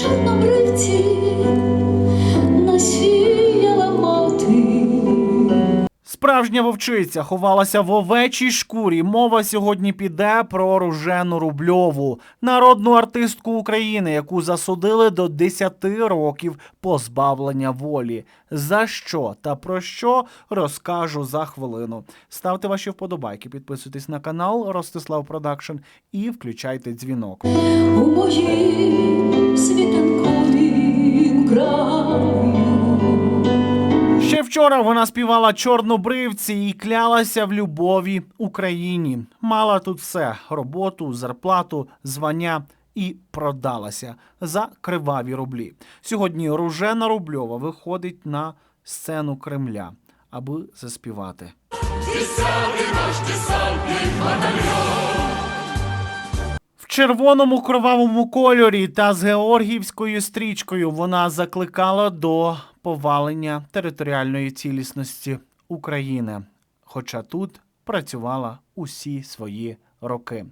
чорнобривці насіяла мати. Справжня вовчиця ховалася в овечій шкурі. Мова сьогодні піде про Ружену Рубльову, народну артистку України, яку засудили до 10 років позбавлення волі. За що та про що розкажу за хвилину. Ставте ваші вподобайки, підписуйтесь на канал Ростислав Продакшн і включайте дзвінок. У моїй вчора вона співала чорнобривці і клялася в любові Україні. Мала тут все: роботу, зарплату, звання і продалася за криваві рублі. Сьогодні Ружена Рубльова виходить на сцену Кремля, аби заспівати. Червоному кровавому кольорі та з георгіївською стрічкою вона закликала до повалення територіальної цілісності України, хоча тут працювала усі свої роки.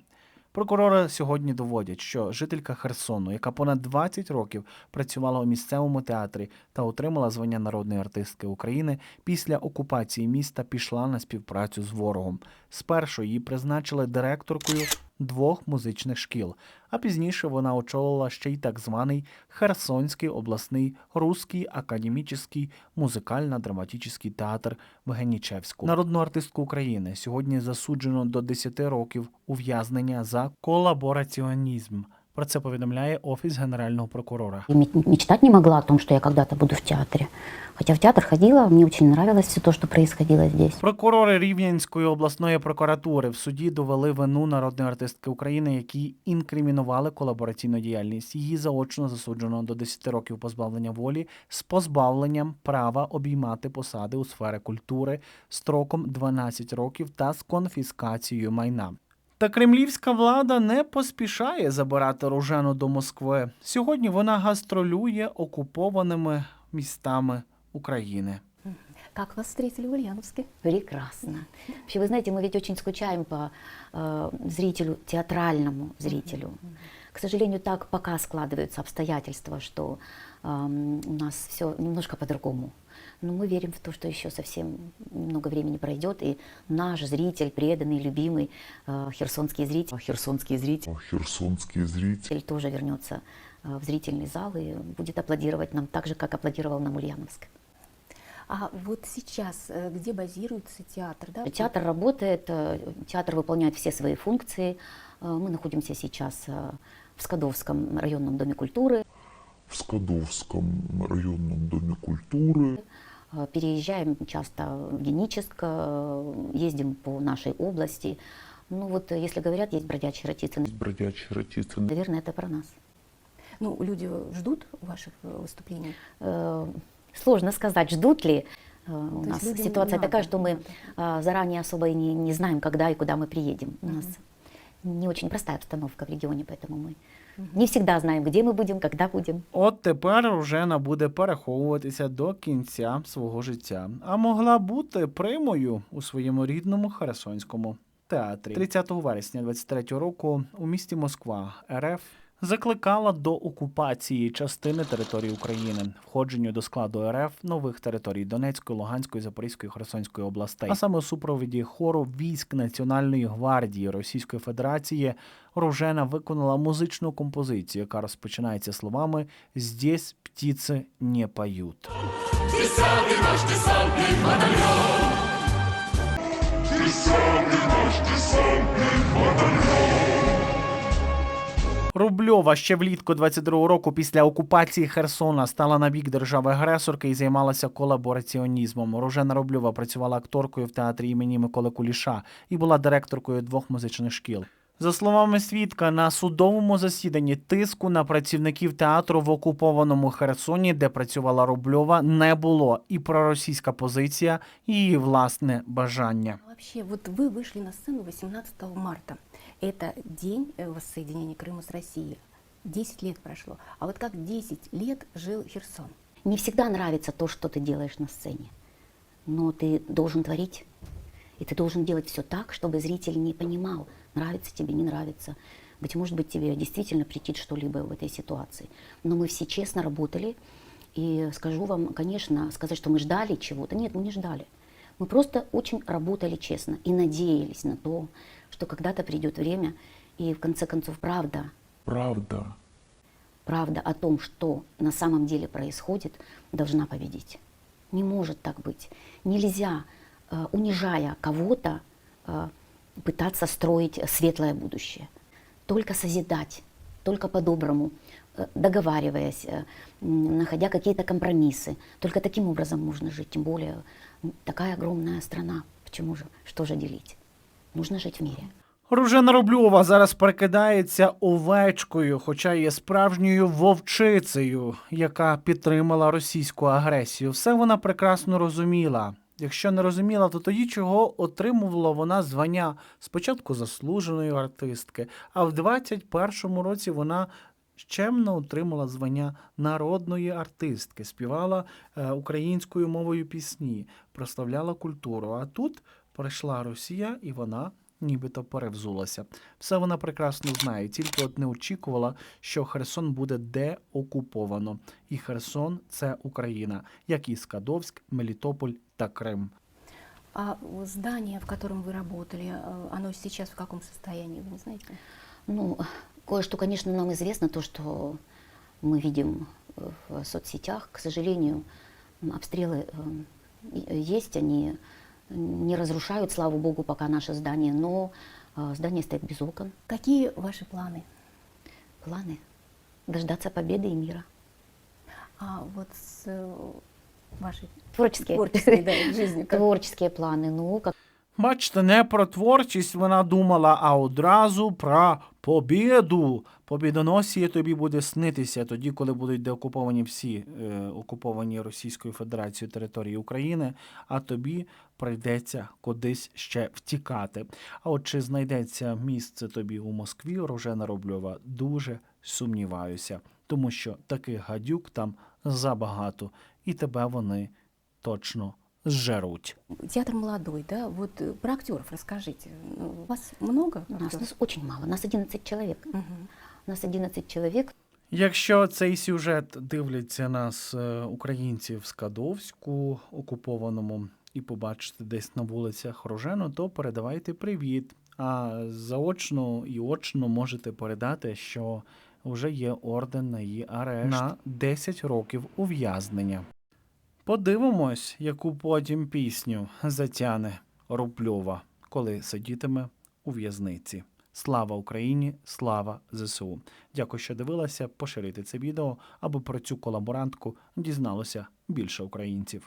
Прокурори сьогодні доводять, що жителька Херсону, яка понад 20 років працювала у місцевому театрі та отримала звання народної артистки України, після окупації міста пішла на співпрацю з ворогом. Спершу її призначили директоркою двох музичних шкіл, а пізніше вона очолила ще й так званий Херсонський обласний Руський академічний музикально-драматичний театр в Генічевську. Народну артистку України сьогодні засуджено до 10 років ув'язнення за колабораціонізм. Про це повідомляє Офіс Генерального прокурора. Мет- мечтать не могла о том, что я когда-то буду в театре. Хотя в театр ходила, мне очень нравилось все то, что происходило здесь. Прокурори Рівненської обласної прокуратури в суді довели вину народної артистки України, які інкримінували колабораційну діяльність. Її заочно засуджено до 10 років позбавлення волі з позбавленням права обіймати посади у сфері культури строком 12 років та з конфіскацією майна. Та кремлівська влада не поспішає забирати Ружену до Москви. Сьогодні вона гастролює окупованими містами України. Как вас встретили в Ульяновске? Прекрасно. Вообще, вы знаете, мы ведь очень скучаем по э, зрителю, театральному зрителю. К сожалению, так пока складываются обстоятельства, что эм, у нас все немножко по-другому. Но мы верим в то, что еще совсем много времени пройдет, и наш зритель, преданный, любимый э, херсонский зритель, херсонский зритель Херсонский зритель. тоже вернется э, в зрительный зал и будет аплодировать нам так же, как аплодировал нам Ульяновск. А вот сейчас э, где базируется театр? Да? Театр работает, э, театр выполняет все свои функции. Э, Мы находимся сейчас э, в Скадовском районном доме культуры. В Скадовском районном доме культуры. Э, Переезжаем часто в Геническ, э, ездим по нашей области. Ну вот, э, если говорят, есть бродячие ратицы, Бродячий ратицы. наверное, это про нас. Ну, люди ждут ваших выступлений. Э, Сложно сказать, ждут ли. У То есть нас ситуация надо, такая, что мы заранее особо и не, не знаем, когда и куда мы приедем. У нас не очень простая обстановка в регионе, поэтому мы не всегда знаем, где мы будем, когда будем. От тепер Ружена буде переховуватися до кінця свого життя, а могла бути примою у своєму рідному Херсонському театрі. 30 вересня 23 року у місті Москва РФ закликала до окупації частини території України, входженню до складу РФ нових територій Донецької, Луганської, Запорізької, Херсонської областей. А саме у супроводі хору військ Національної гвардії Російської Федерації Ружена виконала музичну композицію, яка розпочинається словами «Здесь птиці не поють». Рубльова ще влітку 22-го року після окупації Херсона стала на бік держави-агресорки і займалася колабораціонізмом. Рожена Рубльова працювала акторкою в театрі імені Миколи Куліша і була директоркою двох музичних шкіл. За словами свідка, на судовому засіданні тиску на працівників театру в окупованому Херсоні, де працювала Рубльова, не було. І проросійська позиція, і її власне бажання. А Вообще, вот вы вышли на сцену 18 марта. Это день э, воссоединения Крыма с Россией. 10 лет прошло. А вот как 10 лет жил Херсон? Не всегда нравится то, что ты делаешь на сцене, но ты должен творить. И ты должен делать все так, чтобы зритель не понимал, нравится тебе, не нравится. Быть может быть, тебе действительно претит что-либо в этой ситуации. Но мы все честно работали. И скажу вам, конечно, сказать, что мы ждали чего-то. Нет, мы не ждали. Мы просто очень работали честно и надеялись на то, что когда-то придет время, и в конце концов правда Правда. правда о том, что на самом деле происходит, должна победить. Не может так быть. Нельзя, э, унижая кого-то, э, пытаться строить светлое будущее. Только созидать, только по-доброму, э, договариваясь, э, м, находя какие-то компромиссы. Только таким образом можно жить. Тем более м, такая огромная страна. Почему же? Что же делить? Нужно жить в мире. Ружена Рубльова зараз прикидається овечкою, хоча є справжньою вовчицею, яка підтримала російську агресію. Все вона прекрасно розуміла. Якщо не розуміла, то тоді чого отримувала вона звання спочатку заслуженої артистки, а в 21-му році вона чемно отримала звання народної артистки, співала е, українською мовою пісні, прославляла культуру. А тут прийшла Росія, і вона нібито перевзулася. Все вона прекрасно знає, тільки от не очікувала, що Херсон буде деокуповано. І Херсон це Україна, як і Скадовськ, Мелітополь та Крим. А здание, в котором вы работали, э, оно сейчас в каком состоянии, вы не знаете? Ну, кое-что, конечно, нам известно, то, что мы видим э, в соцсетях. К сожалению, обстрелы э, есть, они не разрушают, слава богу, пока наше здание, но здание стоит без окон. Какие ваши планы? Планы дождаться победы и мира. А вот с вашей Творческие, творческой да, жизнью, как творческие планы, ну, как Бачите, не про творчість вона думала, а одразу про побіду. Побідоносії тобі буде снитися тоді, коли будуть деокуповані всі е, окуповані Російською Федерацією території України, а тобі прийдеться кудись ще втікати. А от чи знайдеться місце тобі у Москві, Рожена Рубльова, дуже сумніваюся, тому що таких гадюк там забагато, і тебе вони точно зжеруть. театр молодой, да? Вот э, про актеров расскажите. Ну, У вас много нас, актеров? нас очень мало, нас 11 человек. Мгм. Нас 11 человек, Якщо цей сюжет дивляться нас е, українці в Скадовську окупованому і побачите десь на вулицях Рожену, то передавайте привіт. А заочно і очно можете передати, що вже є орден на її арешт на 10 років ув'язнення. Подивимось, яку потім пісню затяне Рубльова, коли сидітиме у в'язниці. Слава Україні! Слава ЗСУ! Дякую, що дивилася. Поширюйте це відео, аби про цю колаборантку дізналося більше українців.